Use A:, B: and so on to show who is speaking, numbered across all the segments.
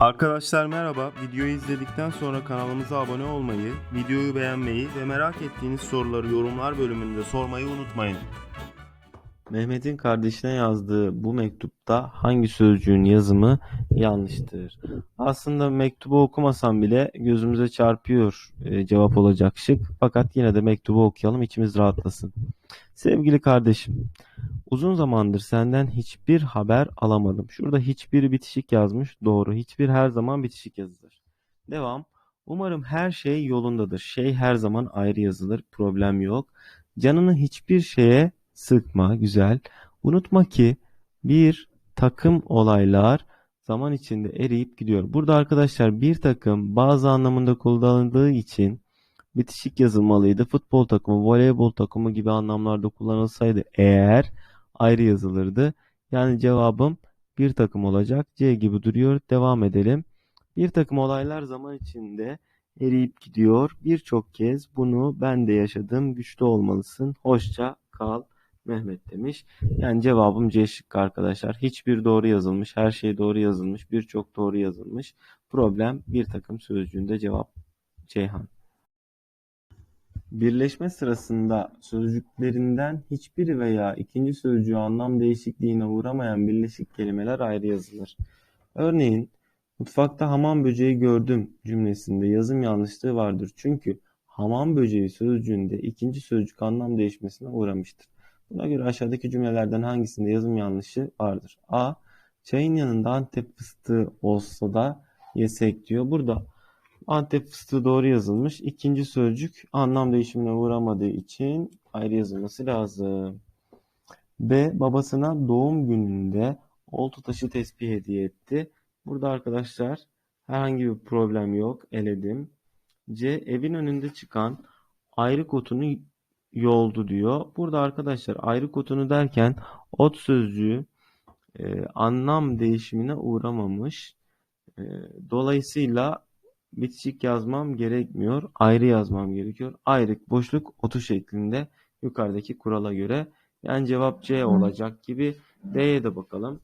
A: Arkadaşlar merhaba. Videoyu izledikten sonra kanalımıza abone olmayı, videoyu beğenmeyi ve merak ettiğiniz soruları yorumlar bölümünde sormayı unutmayın. Mehmet'in kardeşine yazdığı bu mektupta hangi sözcüğün yazımı yanlıştır? Aslında mektubu okumasam bile gözümüze çarpıyor e, cevap olacak şık. Fakat yine de mektubu okuyalım içimiz rahatlasın. Sevgili kardeşim, Uzun zamandır senden hiçbir haber alamadım. Şurada hiçbir bitişik yazmış. Doğru. Hiçbir her zaman bitişik yazılır. Devam. Umarım her şey yolundadır. Şey her zaman ayrı yazılır. Problem yok. Canını hiçbir şeye sıkma. Güzel. Unutma ki bir takım olaylar zaman içinde eriyip gidiyor. Burada arkadaşlar bir takım bazı anlamında kullanıldığı için bitişik yazılmalıydı. Futbol takımı, voleybol takımı gibi anlamlarda kullanılsaydı eğer ayrı yazılırdı. Yani cevabım bir takım olacak. C gibi duruyor. Devam edelim. Bir takım olaylar zaman içinde eriyip gidiyor. Birçok kez bunu ben de yaşadım. Güçlü olmalısın. Hoşça kal Mehmet demiş. Yani cevabım C şıkkı arkadaşlar. Hiçbir doğru yazılmış. Her şey doğru yazılmış. Birçok doğru yazılmış. Problem bir takım sözcüğünde cevap Ceyhan. Birleşme sırasında sözcüklerinden hiçbiri veya ikinci sözcüğü anlam değişikliğine uğramayan birleşik kelimeler ayrı yazılır. Örneğin, mutfakta hamam böceği gördüm cümlesinde yazım yanlışlığı vardır. Çünkü hamam böceği sözcüğünde ikinci sözcük anlam değişmesine uğramıştır. Buna göre aşağıdaki cümlelerden hangisinde yazım yanlışı vardır? A. Çayın yanında Antep fıstığı olsa da yesek diyor. Burada Antep fıstığı doğru yazılmış. İkinci sözcük anlam değişimine uğramadığı için ayrı yazılması lazım. B. Babasına doğum gününde oltu taşı tespih hediye etti. Burada arkadaşlar herhangi bir problem yok. Eledim. C. Evin önünde çıkan ayrık otunu yoldu diyor. Burada arkadaşlar ayrık otunu derken ot sözcüğü e, anlam değişimine uğramamış. E, dolayısıyla bitişik yazmam gerekmiyor. Ayrı yazmam gerekiyor. Ayrık boşluk otu şeklinde yukarıdaki kurala göre. Yani cevap C olacak gibi. D'ye de bakalım.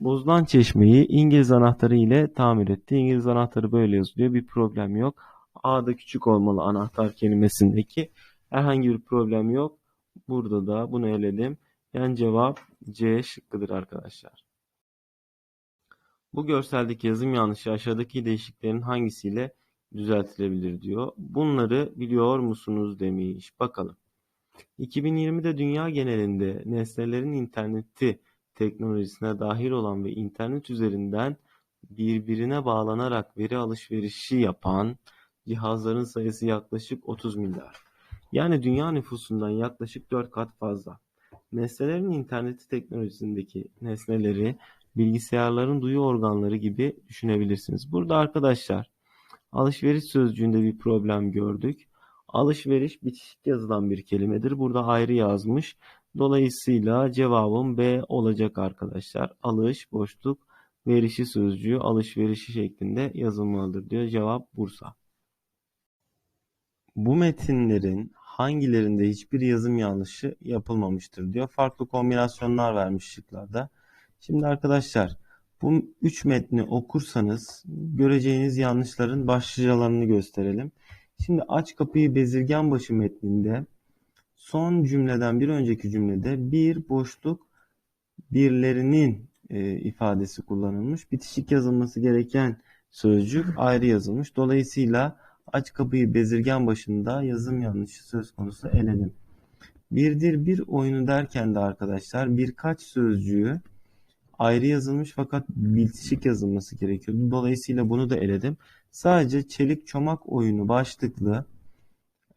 A: Bozulan çeşmeyi İngiliz anahtarı ile tamir etti. İngiliz anahtarı böyle yazılıyor. Bir problem yok. A'da küçük olmalı anahtar kelimesindeki. Herhangi bir problem yok. Burada da bunu eledim. Yani cevap C şıkkıdır arkadaşlar. Bu görseldeki yazım yanlışı aşağıdaki değişiklerin hangisiyle düzeltilebilir diyor. Bunları biliyor musunuz demiş. Bakalım. 2020'de dünya genelinde nesnelerin interneti teknolojisine dahil olan ve internet üzerinden birbirine bağlanarak veri alışverişi yapan cihazların sayısı yaklaşık 30 milyar. Yani dünya nüfusundan yaklaşık 4 kat fazla. Nesnelerin interneti teknolojisindeki nesneleri bilgisayarların duyu organları gibi düşünebilirsiniz. Burada arkadaşlar alışveriş sözcüğünde bir problem gördük. Alışveriş bitişik yazılan bir kelimedir. Burada ayrı yazmış. Dolayısıyla cevabım B olacak arkadaşlar. Alış, boşluk, verişi sözcüğü alışverişi şeklinde yazılmalıdır diyor. Cevap Bursa. Bu metinlerin hangilerinde hiçbir yazım yanlışı yapılmamıştır diyor. Farklı kombinasyonlar vermiş şıklarda. Şimdi arkadaşlar bu üç metni okursanız göreceğiniz yanlışların başlıcalarını gösterelim. Şimdi aç kapıyı bezirgen başı metninde son cümleden bir önceki cümlede bir boşluk birlerinin e, ifadesi kullanılmış. Bitişik yazılması gereken sözcük ayrı yazılmış. Dolayısıyla aç kapıyı bezirgen başında yazım yanlışı söz konusu eledim. Birdir bir oyunu derken de arkadaşlar birkaç sözcüğü ayrı yazılmış fakat bitişik yazılması gerekiyordu. Dolayısıyla bunu da eledim. Sadece çelik çomak oyunu başlıklı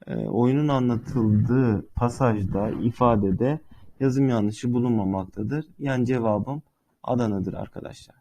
A: e, oyunun anlatıldığı pasajda, ifadede yazım yanlışı bulunmamaktadır. Yani cevabım Adana'dır arkadaşlar.